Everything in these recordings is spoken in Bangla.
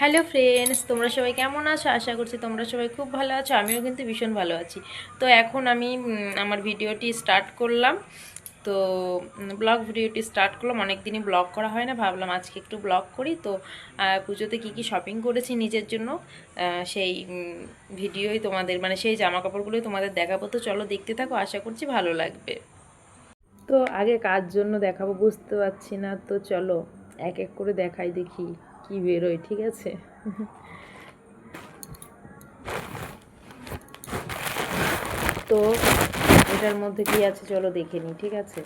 হ্যালো ফ্রেন্ডস, তোমরা সবাই কেমন আছো? আশা করছি তোমরা সবাই খুব ভালো আছো, আমিও কিন্তু ভীষণ ভালো আছি। তো এখন আমি আমার ভিডিওটি স্টার্ট করলাম। তো ব্লগ ভিডিওটি স্টার্ট করলাম অনেক দিনই ব্লগ করা হয় না, ভাবলাম আজকে একটু ব্লগ করি। তো পুজোতে কী কী শপিং করেছি নিজের জন্য সেই ভিডিওই তোমাদের মানে সেই জামা কাপড়গুলোই তোমাদের দেখাবো। তো চলো দেখতে থাকো, আশা করছি ভালো লাগবে। তো আগে কার জন্য দেখাবো বুঝতে পারছি না, তো চলো এক এক করে দেখাই দেখি। কি বেরোয়, ঠিক আছে? তো এটার মধ্যে কি আছে চলো দেখে নিই, ঠিক আছে?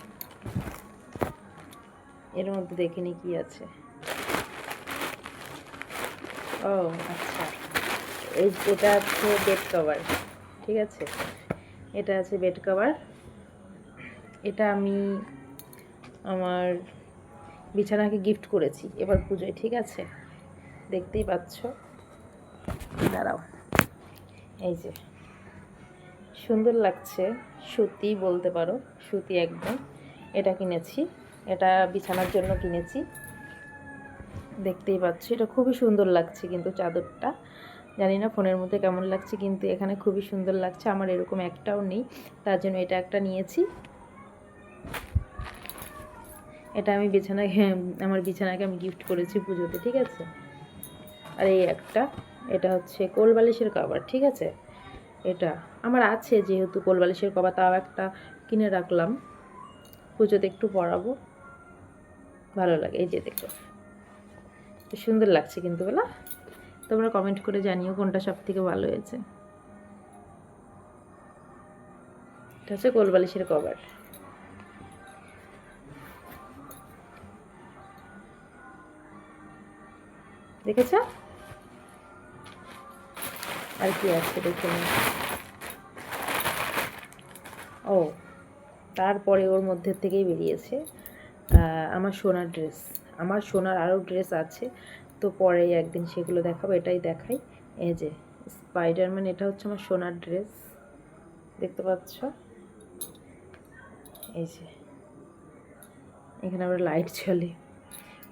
এর মধ্যে দেখে নিই কি আছে। ও আচ্ছা। এই এটা হচ্ছে বেড কভার ঠিক আছে? এটা আছে বেড কভার এটা আমি আমার বিছানাকে গিফট করেছি, এবার পুজোয়, ঠিক আছে? দেখতেই পাচ্ছ। দাঁড়াও। এই যে সুন্দর লাগছে। সুতি বলতে পারো সুতি একদম। এটা কিনেছি এটা বিছানার জন্য কিনেছি। দেখতেই পাচ্ছ এটা খুবই সুন্দর লাগছে কিন্তু চাদরটা। জানি না ফোনের মধ্যে কেমন লাগছে কিন্তু এখানে খুবই সুন্দর লাগছে। আমার এরকম একটাও নেই তার জন্য এটা একটা নিয়েছি। এটা আমি বিছানায় হ্যাঁ, আমার বিছানাকে আমি গিফট করেছি পুজোতে ঠিক আছে? আর এই একটা, এটা হচ্ছে কোলবালিশের কভার, ঠিক আছে? এটা আমার আছে যেহেতু কোলবালিশের কভার, তাও একটা কিনে রাখলাম। পুজোতে একটু পরাবো। ভালো লাগে, এই যে দেখো। সুন্দর লাগছে কিন্তু, বলা? তোমরা কমেন্ট করে জানিও কোনটা সব থেকে ভালো হয়েছে। এটা হচ্ছে কোলবালিশের কভার। দেখেছ? আর কি আছে দেখে নিই ও, তারপরে ওর মধ্যে থেকেই বেরিয়েছে আমার সোনার ড্রেস। আমার সোনার আরও ড্রেস আছে, তো পরে একদিন সেগুলো দেখাবো, এটাই দেখাই। এই যে, স্পাইডারম্যান, এটা হচ্ছে আমার সোনার ড্রেস। দেখতে পাচ্ছ? এই যে, এখানে আবার লাইট চলে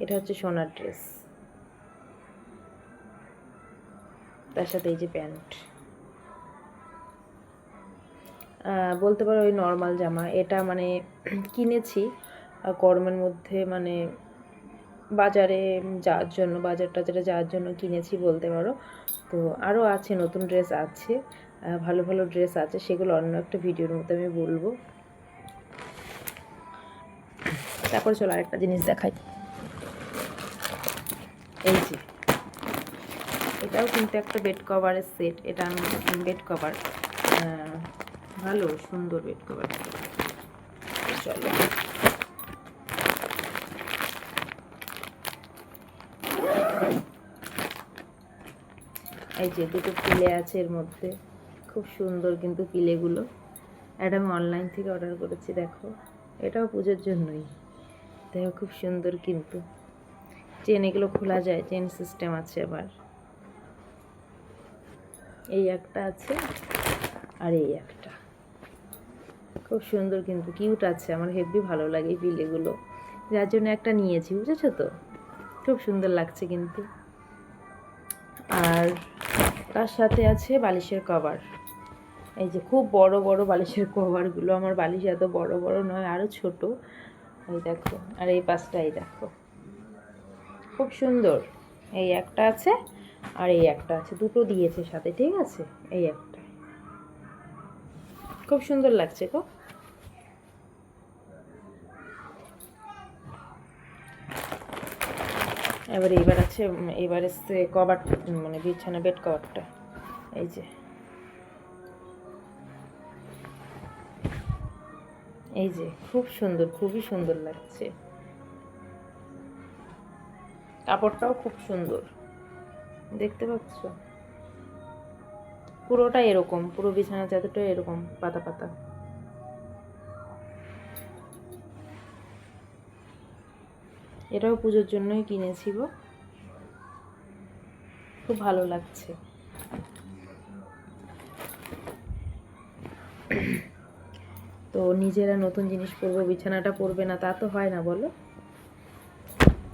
এটা হচ্ছে সোনার ড্রেস। তার সাথে এই যে প্যান্ট। বলতে পারো ওই নর্মাল জামা। এটা মানে কিনেছি গরমের মধ্যে মানে বাজারে যাওয়ার জন্য, বাজার টাজারে যাওয়ার জন্য কিনেছি বলতে পারো। তো আরও আছে, নতুন ড্রেস আছে ভালো ভালো ড্রেস আছে, সেগুলো অন্য একটা ভিডিওর মধ্যে আমি বলব। তারপর চলো আরেকটা জিনিস দেখাই। এই যে। এটাও কিন্তু একটা বেড কভারের সেট এটা বেড কভার ভালো, সুন্দর বেড কভার চলো। এই যে দুটো পিলে আছে এর মধ্যে, খুব সুন্দর কিন্তু পিলেগুলো এটা আমি অনলাইন থেকে অর্ডার করেছি, দেখো। এটাও পুজোর জন্যই। দেখো, খুব সুন্দর কিন্তু। চেন এগুলো খোলা যায় চেন সিস্টেম আছে আবার। এই একটা আছে আর এই একটা। খুব সুন্দর কিন্তু কিউট আছে, আমার হেভি ভালো লাগে এই পিলেগুলো যার জন্য একটা নিয়েছি, বুঝেছ তো? খুব সুন্দর লাগছে কিন্তু। আর তার সাথে আছে বালিশের কভার। এই যে খুব বড় বড় বালিশের কভারগুলো আমার বালিশ এত বড় বড় নয় আরও ছোট। এই দেখো, আর এই পাশটা এই দেখো। খুব সুন্দর। এই একটা আছে আর এই একটা আছে, দুটো দিয়েছে সাথে, ঠিক আছে? এই একটা। খুব সুন্দর লাগছে গো। এবার এইবার আছে এবার এসছে কভার মানে বিছানা বেড কভারটা এই যে। এই যে, খুব সুন্দর, খুবই সুন্দর লাগছে। কাপড়টাও খুব সুন্দর। দেখতে পাচ্ছ? পুরোটা এরকম, পুরো বিছানা চাদরটা এরকম, পাতা পাতা। এটাও পুজোর জন্যই কিনেছি গো। খুব ভালো লাগছে। তো নিজেরা নতুন জিনিস পরবো, বিছানাটা পরবে না, তা তো হয় না, বলো?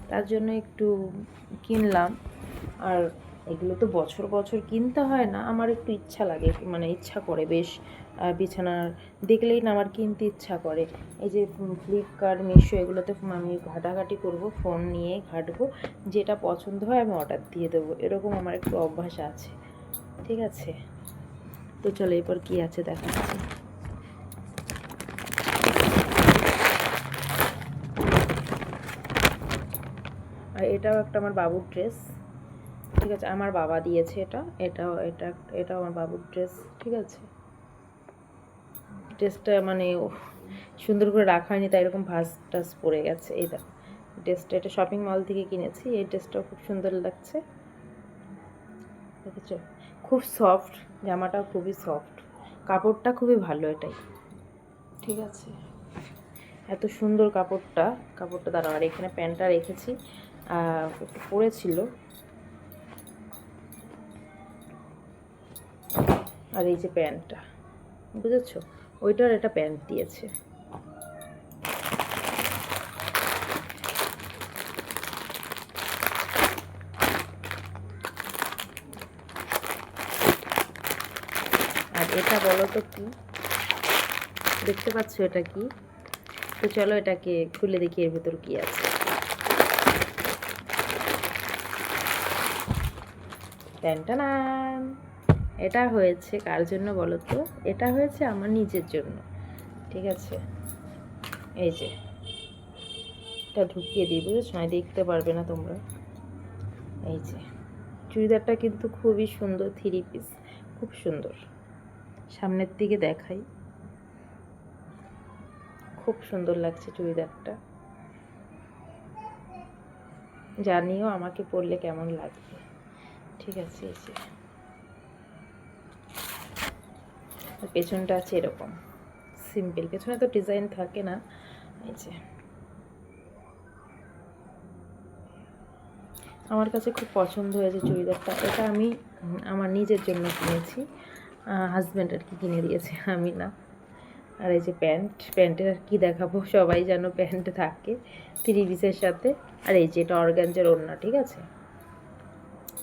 তার জন্য একটু কিনলাম, আর এগুলো তো বছর বছর কিনতে হয় না, আমার একটু ইচ্ছা লাগে মানে ইচ্ছা করে বেশ বিছানার দেখলেই না আমার কিনতে ইচ্ছা করে। এই যে ফ্লিপকার্ট মিশো এগুলোতে আমি ঘাটাঘাটি করব, ফোন নিয়ে ঘাটবো, যেটা পছন্দ হয় আমি অর্ডার দিয়ে দেবো, এরকম আমার একটু অভ্যাস আছে। ঠিক আছে? তো চলো এরপর কি আছে দেখাচ্ছি। আর এটাও একটা আমার বাবুর ড্রেস ঠিক আছে, আমার বাবা দিয়েছে এটা এটাও এটা এটাও আমার বাবুর ড্রেস ঠিক আছে? ড্রেসটা মানে সুন্দর করে রাখা হয়নি, তাই এরকম ভাস টাস পড়ে গেছে, এই দেখো। ড্রেসটা এটা শপিং মল থেকে কিনেছি, এই ড্রেসটাও খুব সুন্দর লাগছে। দেখেছ? খুব সফট জামাটাও খুবই সফট কাপড়টা খুবই ভালো এটাই। ঠিক আছে? এত সুন্দর কাপড়টা কাপড়টা দাঁড়াও, আর এখানে প্যান্টটা রেখেছি একটু পরেছিল আর এই যে প্যান্টটা, বুঝেছ? ওইটার একটা প্যান্ট দিয়েছে। আর এটা বলো তো কি? দেখতে পাচ্ছ এটা কি? তো চলো এটাকে খুলে দেখি এর ভেতর কি আছে। ট্যান্টানান এটা হয়েছে কার জন্য বলো তো এটা হয়েছে আমার নিজের জন্য। ঠিক আছে? এই যে। এটা ঢুকিয়ে দিই, বুঝেছ? না দেখতে পারবে না তোমরা। এই যে। চুড়িদারটা কিন্তু খুবই সুন্দর থ্রি পিস খুব সুন্দর। সামনের দিকে দেখাই। খুব সুন্দর লাগছে চুড়িদারটা। জানিও আমাকে পরলে কেমন লাগবে। ঠিক আছে, এই যে। আর পেছনটা আছে এরকম। সিম্পল পেছনে তো ডিজাইন থাকে না। এই যে। আমার কাছে খুব পছন্দ হয়েছে চুড়িদারটা। এটা আমি আমার নিজের জন্য কিনেছি। হাজব্যান্ড আর কি কিনে দিয়েছে, আমি না। আর এই যে প্যান্ট, প্যান্টের আর কি দেখাবো? সবাই যেন প্যান্ট থাকে থ্রি পিসের সাথে। আর এই যে এটা অর্গ্যাঞ্জার ওড়না, ঠিক আছে?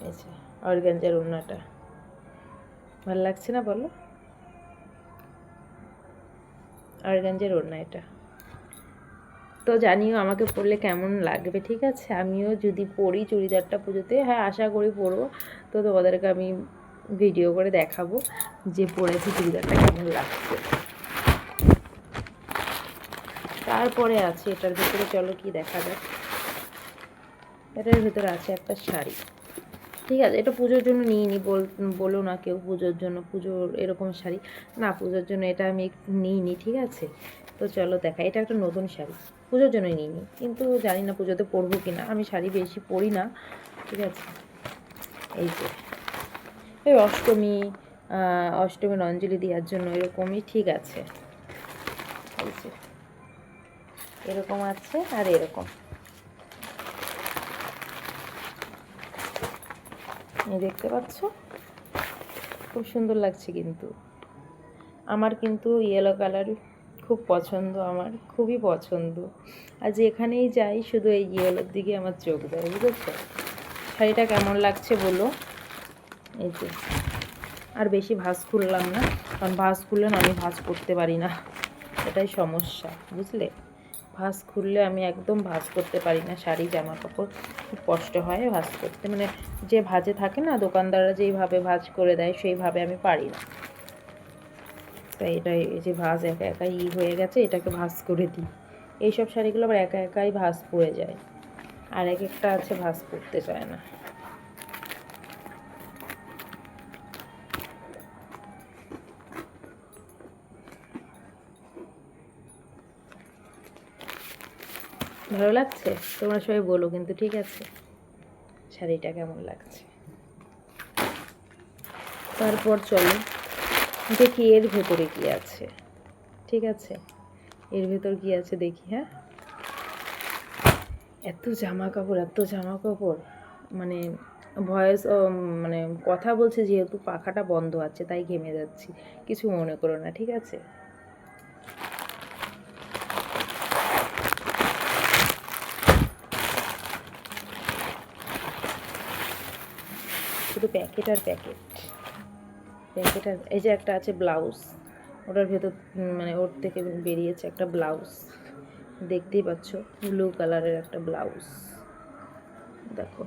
এই যে অর্গ্যাঞ্জার ওড়নাটা। ভালো লাগছে না বলো? অর্গ্যাঞ্জার ওড়না এটা। তো জানিও আমাকে পরলে কেমন লাগবে, ঠিক আছে? আমিও যদি পরি চুড়িদারটা পুজোতে হ্যাঁ আশা করি পরবো তো তোমাদেরকে আমি ভিডিও করে দেখাবো যে পরেছি চুড়িদারটা কেমন লাগছে। তারপরে আছে, এটার ভিতরে চলো কি দেখা যাক। এটার ভিতরে আছে একটা শাড়ি। ঠিক আছে, এটা পুজোর জন্য নিয়ে নি বলো না কেউ পুজোর জন্য, পুজোর এরকম শাড়ি। না, পুজোর জন্য এটা আমি নিই নি ঠিক আছে? তো চলো দেখা, এটা একটা নতুন শাড়ি, পুজোর জন্য নিই নি কিন্তু জানি না পুজোতে পরবো কি না আমি শাড়ি বেশি পরি না, ঠিক আছে? এই যে, এই অষ্টমী অষ্টমীর অঞ্জলি দেওয়ার জন্য এরকমই ঠিক আছে। এই যে, এরকম আছে আর এরকম। এই দেখতে পাচ্ছ? খুব সুন্দর লাগছে কিন্তু। আমার কিন্তু ইয়েলো কালার খুব পছন্দ আমার, খুবই পছন্দ। আর যেখানেই যাই শুধু এই ইয়েলোর দিকে আমার চোখ দেয় বুঝেছ? শাড়িটা কেমন লাগছে বলো? এই যে। আর বেশি ভাঁজ খুললাম না, কারণ ভাঁজ খুললে আমি ভাঁজ করতে পারি না। এটাই সমস্যা, বুঝলে? ভাঁজ খুললে আমি একদম ভাঁজ করতে পারি না। শাড়ি জামা কাপড় খুব কষ্ট হয় ভাঁজ করতে। মানে যে ভাজে থাকে না, দোকানদাররা যেইভাবে ভাঁজ করে দেয়, সেইভাবে আমি পারি না। তাই এটা এই যে ভাঁজ একা একাই ই হয়ে গেছে, এটাকে ভাঁজ করে দিই। এইসব শাড়িগুলো আবার একা একাই ভাঁজ পড়ে যায়। আর এক একটা আছে ভাঁজ করতে চায় না। ভালো লাগছে? তোমরা সবাই বলো কিন্তু ঠিক আছে। শাড়িটা কেমন লাগছে? তারপর চলো দেখি এর ভেতরে কি আছে? ঠিক আছে? এর ভেতর কি আছে দেখি হ্যাঁ? এত জামা কাপড় এত জামা কাপড় মানে ভয়েস মানে কথা বলছে যেহেতু পাখাটা বন্ধ আছে, তাই ঘেমে যাচ্ছি। কিছু মনে করো না, ঠিক আছে? শুধু প্যাকেট আর প্যাকেট। প্যাকেট আর এই যে একটা আছে ব্লাউজ। ওটার ভেতর মানে ওর থেকে বেরিয়েছে একটা ব্লাউজ। দেখতেই পাচ্ছ, ব্লু কালারের একটা ব্লাউজ। দেখো।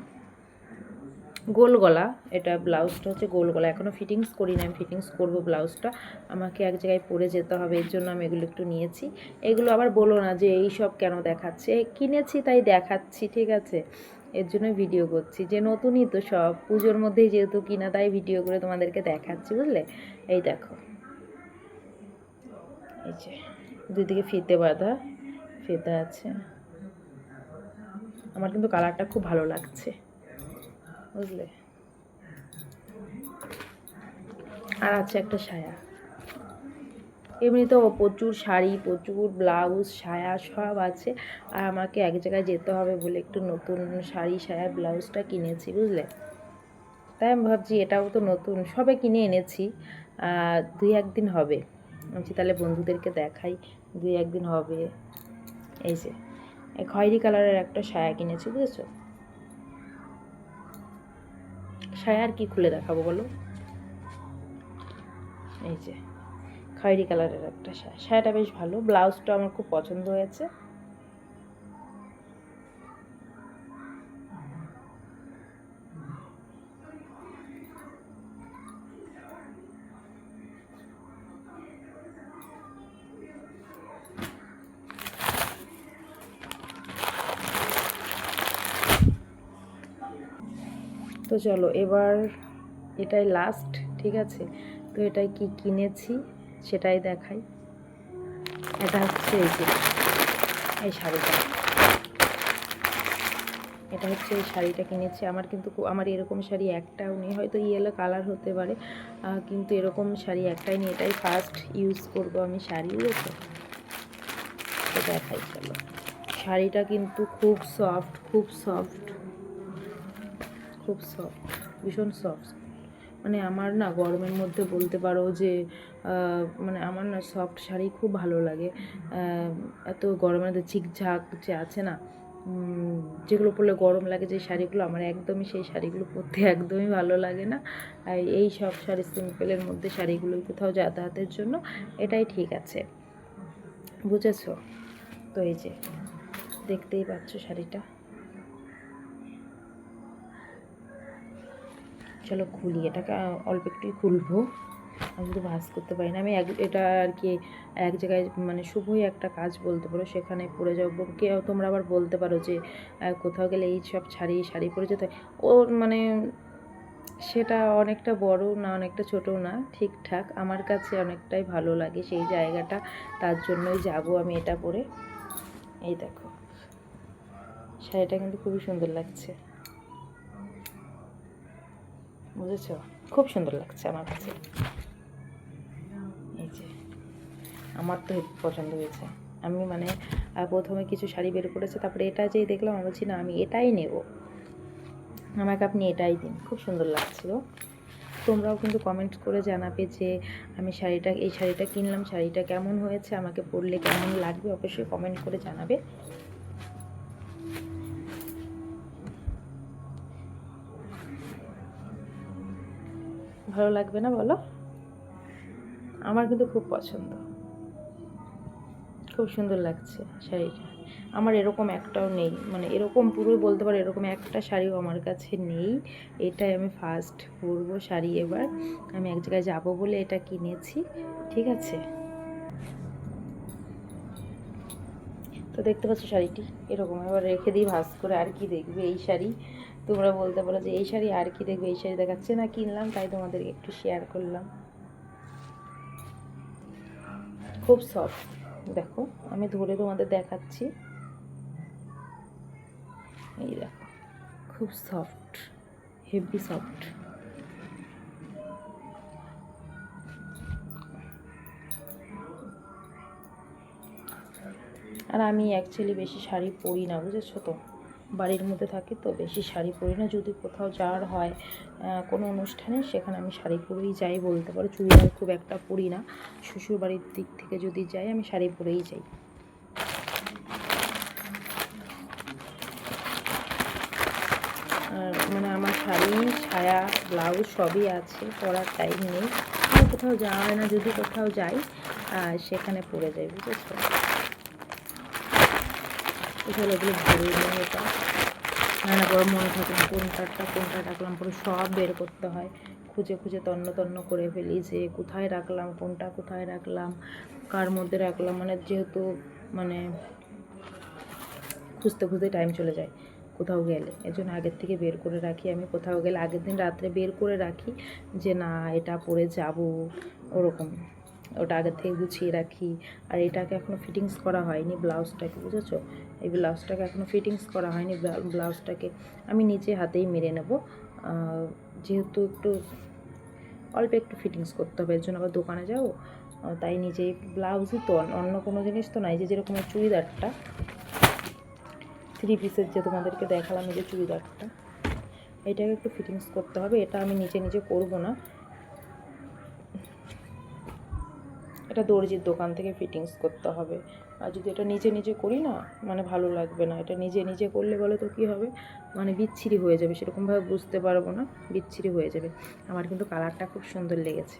গোল গলা। এটা ব্লাউজটা হচ্ছে গোল গলা। এখনও ফিটিংস করি না আমি। ফিটিংস করব ব্লাউজটা। আমাকে এক জায়গায় পরে যেতে হবে, এর জন্য আমি এগুলো একটু নিয়েছি। এগুলো আবার বলো না যে এই সব কেন দেখাচ্ছে? কিনেছি তাই দেখাচ্ছি, ঠিক আছে? এর জন্য ভিডিও করছি। যে নতুনই তো সব, পুজোর মধ্যেই যেহেতু কিনা তাই ভিডিও করে তোমাদেরকে দেখাচ্ছি, বুঝলে? এই দেখো। এই যে, দুদিকে ফিতে বাঁধা, ফিতে আছে। আমার কিন্তু কালারটা খুব ভালো লাগছে, বুঝলে? আর আছে একটা সায়া এমনিতেও প্রচুর শাড়ি, প্রচুর ব্লাউজ, সায়া সব আছে। আর আমাকে এক জায়গায় যেতে হবে বলে একটু নতুন শাড়ি, সায়া, ব্লাউজটা কিনেছি, বুঝলে? তাই আমি ভাবছি এটাও তো নতুন, সবে কিনে এনেছি। দুই একদিন হবে। ভাবছি তাহলে বন্ধুদেরকে দেখাই, দুই একদিন হবে। এই যে খয়েরি কালারের একটা সায়া কিনেছি, বুঝেছ? সায়া আর কি খুলে দেখাবো বলো? এই যে। খয়েরি কালারের একটা সায়া শাড়িটা বেশ ভালো। ব্লাউজটা আমার খুব পছন্দ হয়েছে। তো চলো, এবার এটাই লাস্ট ঠিক আছে? তো এটাই কি কিনেছি? সেটাই দেখাই। এটা হচ্ছে এই যে, এই শাড়িটা। এটা হচ্ছে এই শাড়িটা কিনেছি। আমার কিন্তু আমার এরকম শাড়ি একটাও নেই। হয়তো ইয়েলো কালার হতে পারে কিন্তু এরকম শাড়ি একটাই নেই। এটাই ফার্স্ট ইউজ করব আমি শাড়ি বুঝেছ তো। দেখাই, চলো। শাড়িটা কিন্তু খুব সফট খুব সফট খুব সফট ভীষণ সফট মানে আমার না গরমের মধ্যে বলতে পারো যে মানে আমার না সফট শাড়ি খুব ভালো লাগে। এত গরমের মধ্যে ঝিকঝাক যে আছে না যেগুলো পরলে গরম লাগে যে শাড়িগুলো, আমার একদমই সেই শাড়িগুলো পরতে একদমই ভালো লাগে না। আর এই সব শাড়ি সিম্পলের মধ্যে শাড়িগুলো কোথাও যাতায়াতের জন্য এটাই ঠিক আছে। বুঝেছ? তো এই যে, দেখতেই পাচ্ছ শাড়িটা। চলো খুলি, এটাকে অল্প একটুই খুলবো। আমি তো ভাজ করতে পারি না। আমি এক, এটা আর কি এক জায়গায় মানে শুভই একটা কাজ বলতে পারো, সেখানে পরে যাব কেউ তোমরা আবার বলতে পারো যে কোথাও গেলে এই সব শাড়ি শাড়ি পরে যেতে হয়। ও মানে সেটা অনেকটা বড় না অনেকটা ছোট না, ঠিকঠাক। আমার কাছে অনেকটাই ভালো লাগে সেই জায়গাটা। তার জন্যই যাব আমি এটা পরে। এই দেখো। শাড়িটা কিন্তু খুবই সুন্দর লাগছে। বুঝেছ? খুব সুন্দর লাগছে আমার কাছে। এই যে, আমার তো পছন্দ হয়েছে। আমি মানে প্রথমে কিছু শাড়ি বের করেছে, তারপরে এটা যেই দেখলাম, আমি বলছি, না, আমি এটাই নেব। আমাকে আপনি এটাই দিন। খুব সুন্দর লাগছিল। তোমরাও কিন্তু কমেন্ট করে জানাবে যে, আমি শাড়িটা, এই শাড়িটা কিনলাম, শাড়িটা কেমন হয়েছে? আমাকে পরলে কেমন লাগবে? অবশ্যই কমেন্ট করে জানাবে। ভালো লাগবে না বলো? আমার কিন্তু খুব পছন্দ। খুব সুন্দর লাগছে শাড়িটা। আমার এরকম একটাও নেই। মানে এরকম পুরোই বলতে পারো এরকম একটা শাড়িও আমার কাছে নেই। এটাই আমি ফার্স্ট পরবো শাড়ি এবার। আমি এক জায়গায় যাব বলে এটা কিনেছি। ঠিক আছে? তো দেখতে পাচ্ছ শাড়িটি? এরকম এবার রেখে দিই ভাস করে। আর কি দেখবে এই শাড়ি? তোমরা বলতে পারো যে এই শাড়ি আর কি দেখবে? এই শাড়ি দেখাচ্ছে না, কিনলাম, তাই তোমাদেরকে একটু শেয়ার করলাম। খুব সফট দেখো, আমি ধরে তোমাদের দেখাচ্ছি। এই দেখো, খুব সফট হেভি সফট আর আমি অ্যাকচুয়ালি বেশি শাড়ি পরি না, বুঝেছ তো? বাড়ির মধ্যে থাকি, তো বেশি শাড়ি পরি না। যদি কোথাও যাওয়ার হয় কোনো অনুষ্ঠানে, সেখানে আমি শাড়ি পরেই যাই বলতে পারো। চুড়িদার খুব একটা পরি না। শ্বশুর বাড়ির দিক থেকে যদি যাই, আমি শাড়ি পরেই যাই। আর মানে আমার শাড়ি, ছায়া, ব্লাউজ সবই আছে, পরার টাইম নেই। কোথাও যাওয়া হয় না, যদি কোথাও যাই সেখানে পরে যাই, বুঝেছ? এগুলো ভরে নিয়ে নানা মনে থাকে না কোনটাটা কোনটা রাখলাম, পুরো সব বের করতে হয়। খুঁজে খুঁজে তন্ন তন্ন করে ফেলি যে কোথায় রাখলাম, কোনটা কোথায় রাখলাম, কার মধ্যে রাখলাম মানে যেহেতু মানে খুঁজতে খুঁজতে টাইম চলে যায় কোথাও গেলে। এর জন্য আগের থেকে বের করে রাখি আমি কোথাও গেলে। আগের দিন রাত্রে বের করে রাখি যে না, এটা পরে যাব, ওরকম। ওটা আগের থেকে গুছিয়ে রাখি। আর এটাকে এখনও ফিটিংস করা হয়নি ব্লাউজটাকে, বুঝেছ? এই ব্লাউজটাকে এখনও ফিটিংস করা হয়নি, ব্লা- ব্লাউজটাকে আমি নিজে হাতেই মেরে নেব। যেহেতু একটু অল্প একটু ফিটিংস করতে হবে, এর জন্য আবার দোকানে যাব। তাই নিজেই ব্লাউজই তো অন্য কোনো জিনিস তো নাই যে যেরকম চুড়িদারটা থ্রি পিসের যে তোমাদেরকে দেখালাম এই যে চুড়িদারটা, এটাকে একটু ফিটিংস করতে হবে, এটা আমি নিজে নিজে করব না। এটা দর্জির দোকান থেকে ফিটিংস করতে হবে। আর যদি এটা নিজে নিজে করি না মানে ভালো লাগবে না। এটা নিজে নিজে করলে বলে তো কী হবে? মানে বিচ্ছিরি হয়ে যাবে। সেরকমভাবে বুঝতে পারব না, বিচ্ছিরি হয়ে যাবে। আমার কিন্তু কালারটা খুব সুন্দর লেগেছে।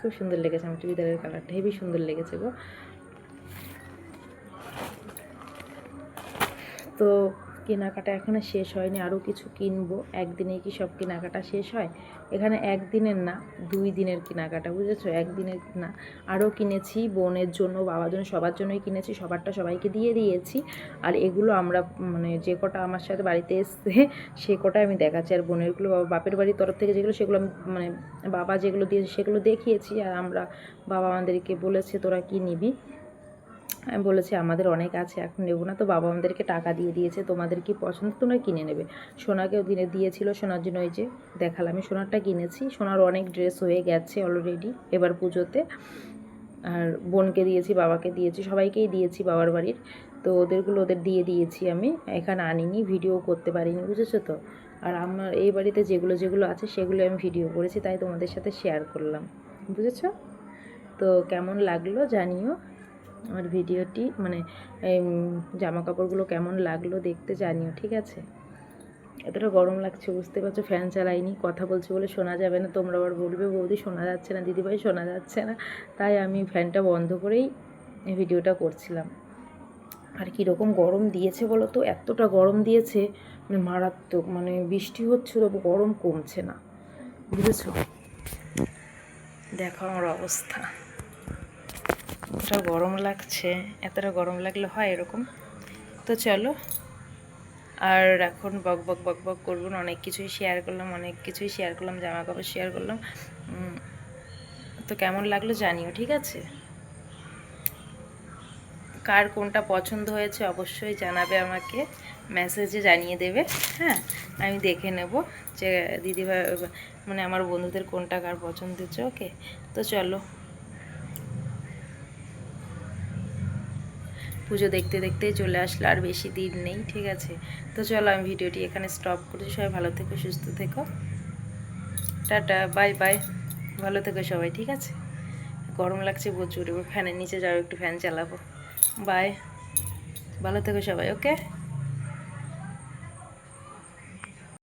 খুব সুন্দর লেগেছে আমার চুড়িদারের কালারটা। হেবি সুন্দর লেগেছে গো। তো কেনাকাটা এখনও শেষ হয়নি, আরও কিছু কিনবো। একদিনেই কি সব কেনাকাটা শেষ হয়? এখানে একদিনের না, দুই দিনের কেনাকাটা, বুঝেছ? একদিনের না। আরও কিনেছি, বোনের জন্য, বাবার জন্য, সবার জন্যই কিনেছি, সবারটা সবাইকে দিয়ে দিয়েছি। আর এগুলো আমরা মানে যে কটা আমার সাথে বাড়িতে এসছে, সে কটা আমি দেখাচ্ছি। আর বোনেরগুলো, বাবা, বাপের বাড়ির তরফ থেকে যেগুলো, সেগুলো আমি মানে বাবা যেগুলো দিয়েছে, সেগুলো দেখিয়েছি। আর আমরা বাবা আমাদেরকে বলেছে, তোরা কি নিবি? আমি বলেছি, আমাদের অনেক আছে, এখন নেব না। তো বাবা আমাদেরকে টাকা দিয়ে দিয়েছে, তোমাদের কি পছন্দ? তোমরা কিনে নেবে। সোনাকেও দিনে দিয়েছিল, সোনার জন্য ওই যে দেখালাম, আমি সোনারটা কিনেছি। সোনার অনেক ড্রেস হয়ে গেছে অলরেডি এবার পুজোতে। আর বোনকে দিয়েছি, বাবাকে দিয়েছি, সবাইকেই দিয়েছি বাবার বাড়ির। তো ওদেরগুলো ওদের দিয়ে দিয়েছি আমি, এখানে আনিনি, ভিডিও করতে পারিনি, বুঝেছ তো? আর আমার এই বাড়িতে যেগুলো যেগুলো আছে সেগুলো আমি ভিডিও করেছি, তাই তোমাদের সাথে শেয়ার করলাম, বুঝেছ? তো কেমন লাগল জানিও। আমার ভিডিওটি মানে এই জামা কাপড়গুলো কেমন লাগল দেখতে জানিও, ঠিক আছে? এতটা গরম লাগছে, বুঝতে পারছ? ফ্যান চালাইনি, কথা বলছি বলে শোনা যাবে না, তোমরা আবার বলবে, বৌদি শোনা যাচ্ছে না, দিদিভাই শোনা যাচ্ছে না। তাই আমি ফ্যানটা বন্ধ করেই ভিডিওটা করছিলাম। আর কীরকম গরম দিয়েছে বলো তো? এতটা গরম দিয়েছে মানে মারাত্মক মানে বৃষ্টি হচ্ছে, তবু গরম কমছে না, বুঝেছ? দেখো আমার অবস্থা। এতটা গরম লাগছে, এতটা গরম লাগলে হয় এরকম। তো চলো, আর এখন বক বক বক বক করব না অনেক কিছুই শেয়ার করলাম, অনেক কিছুই শেয়ার করলাম জামা কাপড় শেয়ার করলাম তো কেমন লাগল জানিও, ঠিক আছে? কার কোনটা পছন্দ হয়েছে অবশ্যই জানাবে আমাকে মেসেজে জানিয়ে দেবে হ্যাঁ? আমি দেখে নেব যে দিদিভাই মানে আমার বন্ধুদের কোনটা কার পছন্দ হচ্ছে ওকে তো চলো। পুজো দেখতে দেখতে চলে আসলো, আর বেশি দিন নেই, ঠিক আছে? তো চলো আমি ভিডিওটি এখানে স্টপ করছি। সবাই ভালো থেকো, সুস্থ থেকো। টাটা বাই বাই ভালো থেকো সবাই, ঠিক আছে? গরম লাগছে প্রচুর, এবার ফ্যানের নিচে যাও, একটু ফ্যান চালাবো। বাই ভালো থেকো সবাই ওকে